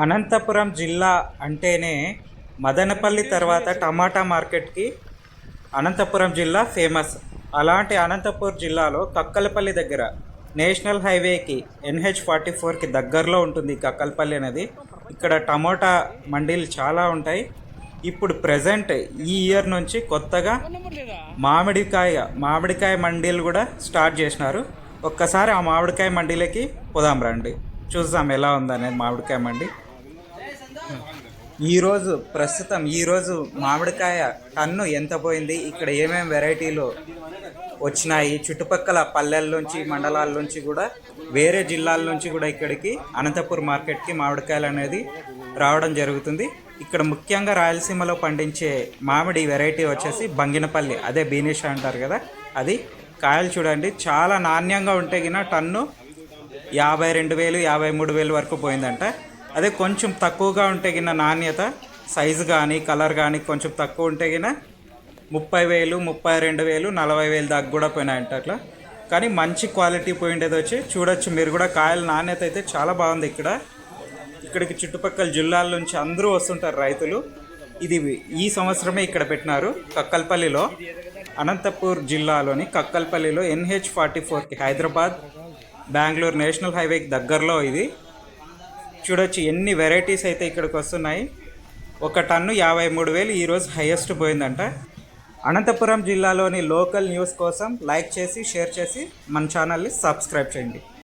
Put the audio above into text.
అనంతపురం జిల్లా అంటేనే మదనపల్లి తర్వాత టమాటా మార్కెట్కి అనంతపురం జిల్లా ఫేమస్. అలాంటి అనంతపురం జిల్లాలో కక్కలపల్లి దగ్గర నేషనల్ హైవేకి ఎన్హెచ్ ఫార్టీ ఫోర్కి దగ్గరలో ఉంటుంది కక్కలపల్లి అనేది. ఇక్కడ టమోటా మండీలు చాలా ఉంటాయి. ఇప్పుడు ప్రజెంట్ ఈ ఇయర్ నుంచి కొత్తగా మామిడికాయ మామిడికాయ మండీలు కూడా స్టార్ట్ చేసినారు. ఒక్కసారి ఆ మామిడికాయ మండీలకి పోదాం రండి. చూద్దాం ఎలా ఉందనేది మామిడికాయ మండి. ఈరోజు ప్రస్తుతం ఈరోజు మామిడికాయ టన్ను ఎంత పోయింది ఇక్కడ ఏమేమి వెరైటీలు వచ్చినాయి చుట్టుపక్కల పల్లెల నుంచి మండలాల నుంచి కూడా వేరే జిల్లాల నుంచి కూడా ఇక్కడికి అనంతపూర్ మార్కెట్కి మామిడికాయలు అనేది రావడం జరుగుతుంది. ఇక్కడ ముఖ్యంగా రాయలసీమలో పండించే మామిడి వెరైటీ వచ్చేసి బంగినపల్లి అదే బీనిష్ అంటారు కదా అది కాయలు చూడండి చాలా నాణ్యంగా ఉంటే గిన టన్ను యాభై రెండు వేలు యాభై మూడు వేలు వరకు పోయిందంట. అదే కొంచెం తక్కువగా ఉంటే గిన నాణ్యత సైజు కానీ కలర్ కానీ కొంచెం తక్కువ ఉంటే గిన ముప్పై వేలు ముప్పై రెండు వేలు నలభై వేలు దాకా కూడా పోయినాయంట అట్లా. కానీ మంచి క్వాలిటీ పోయిండేది వచ్చి చూడొచ్చు మీరు కూడా కాయల నాణ్యత అయితే చాలా బాగుంది ఇక్కడ. ఇక్కడికి చుట్టుపక్కల జిల్లాల నుంచి అందరూ వస్తుంటారు రైతులు. ఇది ఈ సంవత్సరమే ఇక్కడ పెట్టినారు కక్కల్పల్లిలో. అనంతపూర్ జిల్లాలోని కక్కల్పల్లిలో ఎన్హెచ్ ఫార్టీ ఫోర్కి హైదరాబాద్. బెంగళూరు నేషనల్ హైవేకి దగ్గరలో ఇది. చూడొచ్చు ఎన్ని వెరైటీస్ అయితే ఇక్కడికి వస్తున్నాయి. ఒక టన్ను యాభై మూడు వేలు ఈరోజు హైయెస్ట్ పోయిందంట. అనంతపురం జిల్లాలోని లోకల్ న్యూస్ కోసం లైక్ చేసి షేర్ చేసి మన ఛానల్ని సబ్స్క్రైబ్ చేయండి.